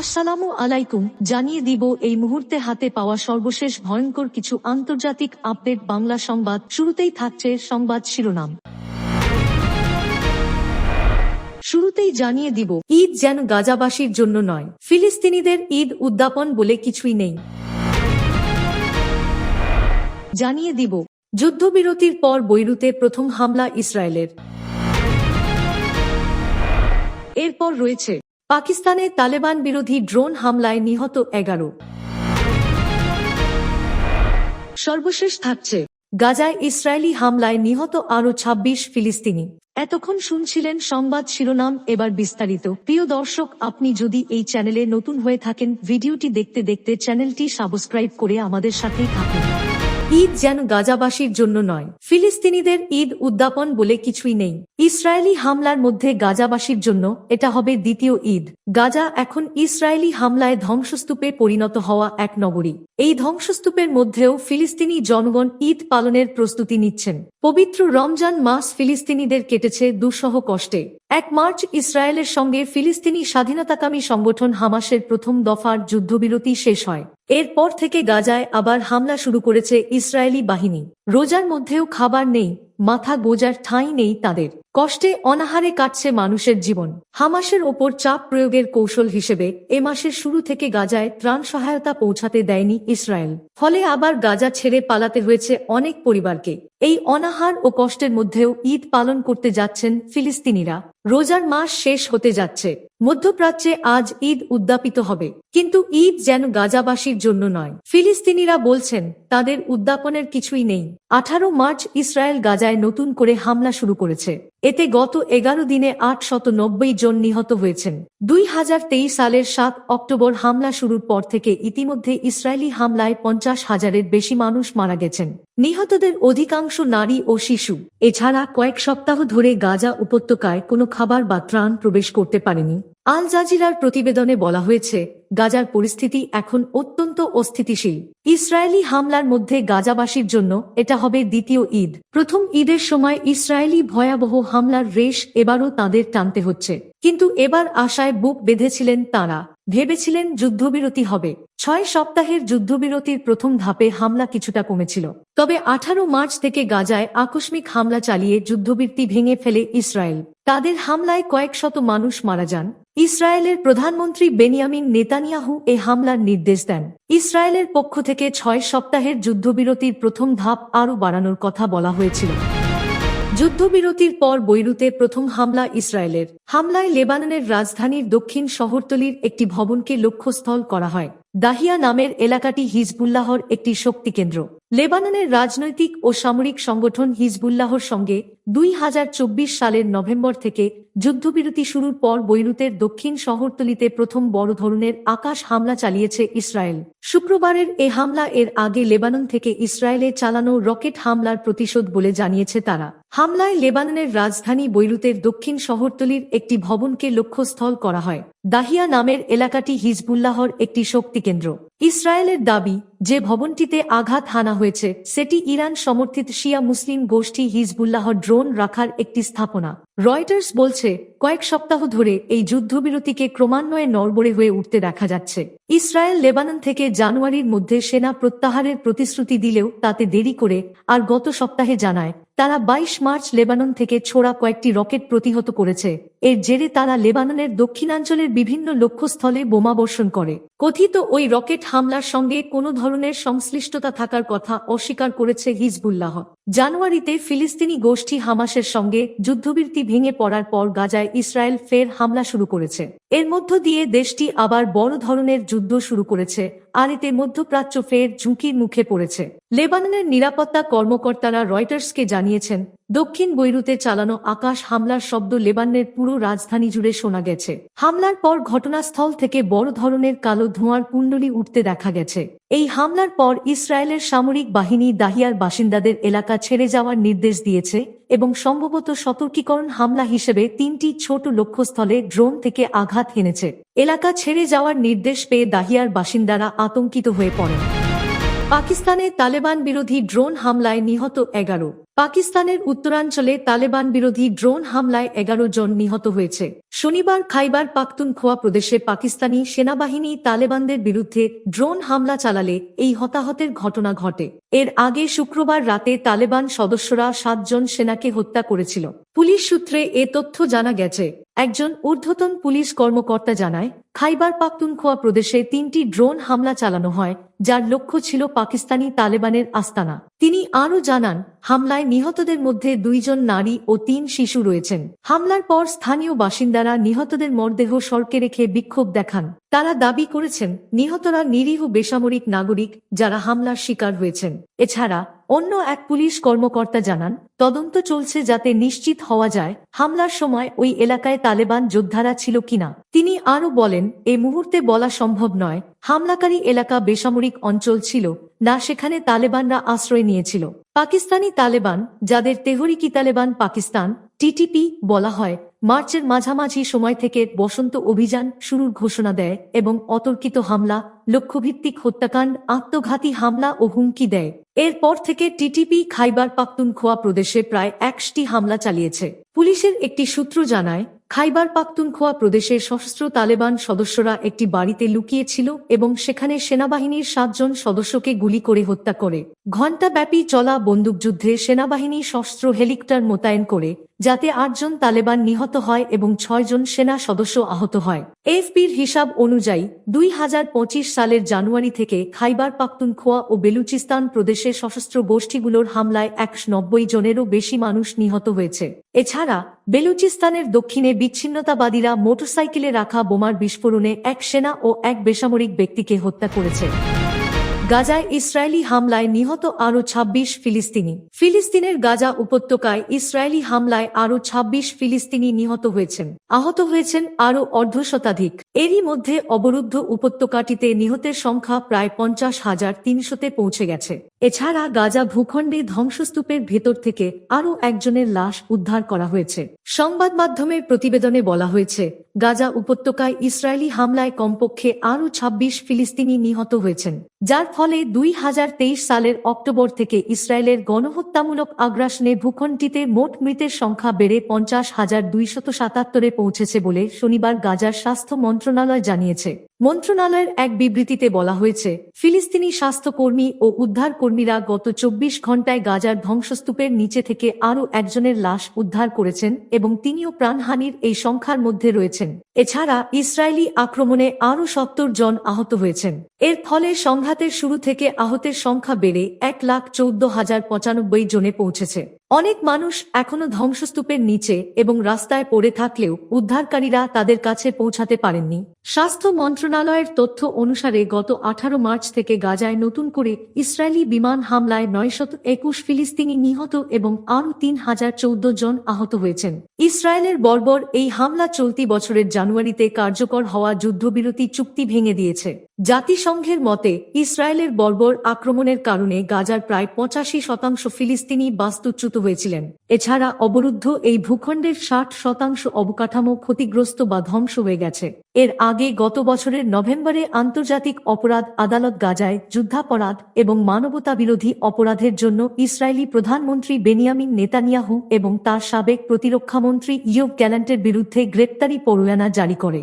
আসসালামু আলাইকুম, জানিয়ে দিব এই মুহূর্তে হাতে পাওয়া সর্বশেষ ভয়ঙ্কর কিছু আন্তর্জাতিক আপডেট বাংলা সংবাদ। শুরুতেই থাকছে সংবাদ শিরোনাম। শুরুতেই জানিয়ে দিব, ঈদ যেন গাজাবাসীর জন্য নয়, ফিলিস্তিনিদের ঈদ উদ্যাপন বলে কিছুই নেই। জানিয়ে দিব, যুদ্ধবিরতির পর বৈরুতে প্রথম হামলা ইসরায়েলের। এরপর রয়েছে পাকিস্তানে তালেবান বিরোধী ড্রোন হামলায় নিহত এগারো। সর্বশেষ থাকছে, গাজায় ইসরায়েলি হামলায় নিহত আরও ২৬ ফিলিস্তিনি। এতক্ষণ শুনছিলেন সংবাদ শিরোনাম, এবার বিস্তারিত। প্রিয় দর্শক, আপনি যদি এই চ্যানেলে নতুন হয়ে থাকেন, ভিডিওটি দেখতে দেখতে চ্যানেলটি সাবস্ক্রাইব করে আমাদের সাথেই থাকুন। ঈদ যেন গাজাবাসীর জন্য নয়। ফিলিস্তিনিদের ঈদ উদ্যাপন বলে কিছুই নেই। ইসরায়েলি হামলার মধ্যে গাজাবাসীর জন্য এটা হবে দ্বিতীয় ঈদ। গাজা এখন ইসরায়েলি হামলায় ধ্বংসস্তূপে পরিণত হওয়া এক নগরী। এই ধ্বংসস্তূপের মধ্যেও ফিলিস্তিনি জনগণ ঈদ পালনের প্রস্তুতি নিচ্ছেন। পবিত্র রমজান মাস ফিলিস্তিনিদের কেটেছে দুঃসহ কষ্টে। এক মার্চ ইসরায়েলের সঙ্গে ফিলিস্তিনি স্বাধীনতাকামী সংগঠন হামাসের প্রথম দফার যুদ্ধবিরতি শেষ হয়। এরপর থেকে গাজায় আবার হামলা শুরু করেছে ইসরায়েলি বাহিনী। রোজার মধ্যেও খাবার নেই, মাথা গোজার ঠাঁই নেই তাদের। কষ্টে অনাহারে কাটছে মানুষের জীবন। হামাসের ওপর চাপ প্রয়োগের কৌশল হিসেবে এ মাসের শুরু থেকে গাজায় ত্রাণ সহায়তা পৌঁছাতে দেয়নি ইসরায়েল। ফলে আবার গাজা ছেড়ে পালাতে হয়েছে অনেক পরিবারকে। এই অনাহার ও কষ্টের মধ্যেও ঈদ পালন করতে যাচ্ছেন ফিলিস্তিনিরা। রোজার মাস শেষ হতে যাচ্ছে। মধ্যপ্রাচ্যে আজ ঈদ উদ্যাপিত হবে। কিন্তু ঈদ যেন গাজাবাসীর জন্য নয়। ফিলিস্তিনিরা বলছেন, তাদের উদ্যাপনের কিছুই নেই। আঠারো মার্চ ইসরায়েল গাজায় নতুন করে হামলা শুরু করেছে। এতে গত এগারো দিনে আট শত নব্বই জন নিহত হয়েছেন। দুই হাজার তেইশ সালের সাত অক্টোবর হামলা শুরুর পর থেকে ইতিমধ্যে ইসরায়েলি হামলায় পঞ্চাশ হাজারের বেশি মানুষ মারা গেছেন। নিহতদের অধিকাংশ নারী ও শিশু। এছাড়া কয়েক সপ্তাহ ধরে গাজা উপত্যকায় কোনো খাবার বা ত্রাণ প্রবেশ করতে পারেনি। আল জাজিরার প্রতিবেদনে বলা হয়েছে গাজার পরিস্থিতি এখন অত্যন্ত অস্থিতিশীল। ইসরায়েলি হামলার মধ্যে গাজাবাসীর জন্য এটা হবে দ্বিতীয় ঈদ। প্রথম ঈদের সময় ইসরায়েলি ভয়াবহ হামলার রেশ এবারও তাদের টানতে হচ্ছে। কিন্তু এবার আশায় বুক বেঁধেছিলেন তারা। ভেবেছিলেন যুদ্ধবিরতি হবে। ছয় সপ্তাহের যুদ্ধবিরতির প্রথম ধাপে হামলা কিছুটা কমেছিল। তবে আঠারো মার্চ থেকে গাজায় আকস্মিক হামলা চালিয়ে যুদ্ধবিরতি ভেঙে ফেলে ইসরায়েল। তাদের হামলায় কয়েক শত মানুষ মারা যান। ইসরায়েলের প্রধানমন্ত্রী বেনিয়ামিন নেতানিয়াহু এ হামলার নির্দেশ দেন। ইসরায়েলের পক্ষ থেকে ছয় সপ্তাহের যুদ্ধবিরতির প্রথম ধাপ আরও বাড়ানোর কথা বলা হয়েছিল। যুদ্ধবিরতির পর বৈরুতে প্রথম হামলা ইসরায়েলের। হামলায় লেবাননের রাজধানীর দক্ষিণ শহরতলির একটি ভবনকে লক্ষ্যস্থল করা হয়। দাহিয়া নামের এলাকাটি হিজবুল্লাহর একটি শক্তি কেন্দ্র লেবাননের রাজনৈতিক ও সামরিক সংগঠন হিজবুল্লাহর সঙ্গে দুই হাজার চব্বিশ সালের নভেম্বর থেকে যুদ্ধবিরতি শুরুর পর বৈরুতের দক্ষিণ শহরতলিতে প্রথম বড় ধরনের আকাশ হামলা চালিয়েছে ইসরায়েল। শুক্রবারের এ হামলা এর আগে লেবানন থেকে ইসরায়েলে চালানো রকেট হামলার প্রতিশোধ বলে জানিয়েছে তারা। হামলায় লেবাননের রাজধানী বৈরুতের দক্ষিণ শহরতলির একটি ভবনকে লক্ষ্যস্থল করা হয়। দাহিয়া নামের এলাকাটি হিজবুল্লাহর একটি শক্তি কেন্দ্র ইসরায়েলের দাবি, যে ভবনটিতে আঘাত হানা হয়েছে, সেটি ইরান সমর্থিত শিয়া মুসলিম গোষ্ঠী হিজবুল্লাহর ড্রোন রাখার একটি স্থাপনা। রয়টার্স বলছে, কয়েক সপ্তাহ ধরে এই যুদ্ধবিরতিকে ক্রমান্বয়ে নড়বড়ে হয়ে উঠতে দেখা যাচ্ছে। ইসরায়েল লেবানন থেকে জানুয়ারির মধ্যে সেনা প্রত্যাহারের প্রতিশ্রুতি দিলেও তাতে দেরি করে, আর গত সপ্তাহে জানায় তারা ২২ মার্চ লেবানন থেকে ছোড়া কয়েকটি রকেট প্রতিহত করেছে। এর জেরে তারা লেবাননের দক্ষিণাঞ্চলের বিভিন্ন লক্ষ্যস্থলে বোমাবর্ষণ করে। কথিত ওই রকেট হামলার সঙ্গে কোনো ধরনের সংশ্লিষ্টতা থাকার কথা অস্বীকার করেছে হিজবুল্লাহ। জানুয়ারিতে ফিলিস্তিনি গোষ্ঠী হামাসের সঙ্গে যুদ্ধবিরতি ভেঙে পড়ার পর গাজায় ইসরায়েল ফের হামলা শুরু করেছে। এর মধ্য দিয়ে দেশটি আবার বড় ধরনের যুদ্ধ শুরু করেছে। আর এতে মধ্যপ্রাচ্য ফের ঝুঁকির মুখে পড়েছে। লেবাননের নিরাপত্তা কর্মকর্তারা রয়টার্সকে জানিয়েছেন দক্ষিণ বৈরুতে চালানো আকাশ হামলার শব্দ লেবাননের পুরো রাজধানী জুড়ে শোনা গেছে। হামলার পর ঘটনাস্থল থেকে বড় ধরনের কালো ধোঁয়ার কুণ্ডলি উঠতে দেখা গেছে। এই হামলার পর ইসরায়েলের সামরিক বাহিনী দাহিয়ার বাসিন্দাদের এলাকা ছেড়ে যাওয়ার নির্দেশ দিয়েছে এবং সম্ভবত সতর্কীকরণ হামলা হিসেবে তিনটি ছোট লক্ষ্যস্থলে ড্রোন থেকে আঘাত হেনেছে। এলাকা ছেড়ে যাওয়ার নির্দেশ পেয়ে দাহিয়ার বাসিন্দারা আতঙ্কিত হয়ে পড়েন। পাকিস্তানে তালেবান বিরোধী ড্রোন হামলায় নিহত এগারো। পাকিস্তানের উত্তরাঞ্চলে তালেবান বিরোধী ড্রোন হামলায় এগারো জন নিহত হয়েছে। শনিবার খাইবার পাখতুনখোয়া প্রদেশে পাকিস্তানি সেনাবাহিনী তালেবানদের বিরুদ্ধে ড্রোন হামলা চালালে এই হতাহতের ঘটনা ঘটে। এর আগে শুক্রবার রাতে তালেবান সদস্যরা সাতজন সেনাকে হত্যা করেছিল। পুলিশ সূত্রে এ তথ্য জানা গেছে। একজন ঊর্ধ্বতন পুলিশ কর্মকর্তা জানায়, খাইবার পাখতুনখোয়া প্রদেশে তিনটি ড্রোন হামলা চালানো হয়, যার লক্ষ্য ছিল পাকিস্তানি তালেবানের আস্তানা। তিনি আরও জানান, হামলায় নিহতদের মধ্যে দুইজন নারী ও তিন শিশু রয়েছেন। হামলার পর স্থানীয় বাসিন্দারা নিহতদের মরদেহ সড়কে রেখে বিক্ষোভ দেখান। তারা দাবি করেছেন, নিহতরা নিরীহ বেসামরিক নাগরিক যারা হামলার শিকার হয়েছেন। এছাড়া, অন্য এক পুলিশ কর্মকর্তা জানান, তদন্ত চলছে যাতে নিশ্চিত হওয়া যায় হামলার সময় ওই এলাকায় তালেবান যোদ্ধারা ছিল কিনা। তিনি আরও বলেন, এই মুহূর্তে বলা সম্ভব নয়, হামলাকারী এলাকা বেসামরিক অঞ্চল ছিল, না সেখানে তালেবানরা আশ্রয় নিয়েছিল। পাকিস্তানি তালেবান, যাদের তেহরিকি তালেবান পাকিস্তান টিটিপি বলা হয়। মার্চের মাঝামাঝি সময় থেকে বসন্ত অভিযান শুরুর ঘোষণা দেয় এবং অতর্কিত হামলা, লক্ষ্যভিত্তিক হত্যাকাণ্ড, আত্মঘাতী হামলা ও হুমকি দেয়। এরপর থেকে টিটিপি খাইবার পাখতুনখোয়া প্রদেশে প্রায় একশটি হামলা চালিয়েছে। পুলিশের একটি সূত্র জানায় খাইবার পাখতুনখোয়া প্রদেশের সশস্ত্র তালেবান সদস্যরা একটি বাড়িতে লুকিয়েছিল এবং সেখানে সেনাবাহিনীর সাতজন সদস্যকে গুলি করে হত্যা করে। ঘণ্টাব্যাপী চলা বন্দুকযুদ্ধে সেনাবাহিনী সশস্ত্র হেলিকপ্টার মোতায়েন করে, যাতে আটজন তালেবান নিহত হয় এবং ছয়জন সেনা সদস্য আহত হয়। এফপির হিসাব অনুযায়ী, দুই পঁচিশ সালের জানুয়ারি থেকে খাইবার পাখতুনখোয়া ও বেলুচিস্তান প্রদেশের সশস্ত্র গোষ্ঠীগুলোর হামলায় একশো নব্বই জনেরও বেশি মানুষ নিহত হয়েছে। এছাড়া বেলুচিস্তানের দক্ষিণে বিচ্ছিন্নতাবাদীরা মোটরসাইকেলে রাখা বোমার বিস্ফোরণে এক সেনা ও এক বেসামরিক ব্যক্তিকে হত্যা করেছে। গাজায় ইসরায়েলি হামলায় নিহত আরও ২৬ ফিলিস্তিনি। ফিলিস্তিনের গাজা উপত্যকায় ইসরায়েলি হামলায় আরও ২৬ ফিলিস্তিনি নিহত হয়েছেন। আহত হয়েছেন আরও অর্ধ শতাধিক এরই মধ্যে অবরুদ্ধ উপত্যকাটিতে নিহতের সংখ্যা প্রায় পঞ্চাশ হাজার তিনশোতে পৌঁছে গেছে। এছাড়া গাজা ভূখণ্ডে ধ্বংসস্তূপের ভেতর থেকে আরও একজনের লাশ উদ্ধার করা হয়েছে। সংবাদ মাধ্যমের প্রতিবেদনে বলা হয়েছে, গাজা উপত্যকায় ইসরায়েলি হামলায় কমপক্ষে আরও ২৬ ফিলিস্তিনি নিহত হয়েছেন, যার ফলে দুই হাজার তেইশ সালের অক্টোবর থেকে ইসরায়েলের গণহত্যামূলক আগ্রাসনে ভূখণ্ডটিতে মোট মৃতের সংখ্যা বেড়ে পঞ্চাশ হাজার দুইশত সাতাত্তরে পৌঁছেছে বলে শনিবার গাজার স্বাস্থ্য মন্ত্রণালয় জানিয়েছে। মন্ত্রণালয়ের এক বিবৃতিতে বলা হয়েছে, ফিলিস্তিনি স্বাস্থ্যকর্মী ও উদ্ধার কর্মীরা গত চব্বিশ ঘন্টায় গাজার ধ্বংসস্তূপের নিচে থেকে আরও একজনের লাশ উদ্ধার করেছেন এবং তিনিও প্রাণহানির এই সংখ্যার মধ্যে রয়েছেন। এছাড়া ইসরায়েলি আক্রমণে আরও সত্তর জন আহত হয়েছেন। এর ফলে সংঘাতের শুরু থেকে আহতের সংখ্যা বেড়ে এক লাখ চৌদ্দ হাজার পঁচানব্বই জনে পৌঁছেছে। অনেক মানুষ এখনও ধ্বংসস্তূপের নিচে এবং রাস্তায় পড়ে থাকলেও উদ্ধারকারীরা তাদের কাছে পৌঁছাতে পারেননি। স্বাস্থ্য মন্ত্রণালয়ের তথ্য অনুসারে গত আঠারো মার্চ থেকে গাজায় নতুন করে ইসরায়েলি বিমান হামলায় নয়শত একুশ ফিলিস্তিনি নিহত এবং আরও তিন হাজার চৌদ্দ জন আহত হয়েছেন। ইসরায়েলের বর্বর এই হামলা চলতি বছরের জানুয়ারিতে কার্যকর হওয়া যুদ্ধবিরতি চুক্তি ভেঙে দিয়েছে। জাতিসংঘের মতে, ইসরায়েলের বর্বর আক্রমণের কারণে গাজার প্রায় পঁচাশি শতাংশ ফিলিস্তিনি বাস্তুচ্যুত হয়েছিলেন। এছাড়া অবরুদ্ধ এই ভূখণ্ডের ষাট শতাংশ অবকাঠামো ক্ষতিগ্রস্ত বা ধ্বংস হয়ে গেছে। এর আগে গত বছরের নভেম্বরে আন্তর্জাতিক অপরাধ আদালত গাজায় যুদ্ধাপরাধ এবং মানবতা বিরোধী অপরাধের জন্য ইসরায়েলি প্রধানমন্ত্রী বেনিয়ামিন নেতানিয়াহু এবং তার সাবেক প্রতিরক্ষামন্ত্রী ইয়োব গ্যালান্টের বিরুদ্ধে গ্রেপ্তারি পরোয়ানা জারি করে।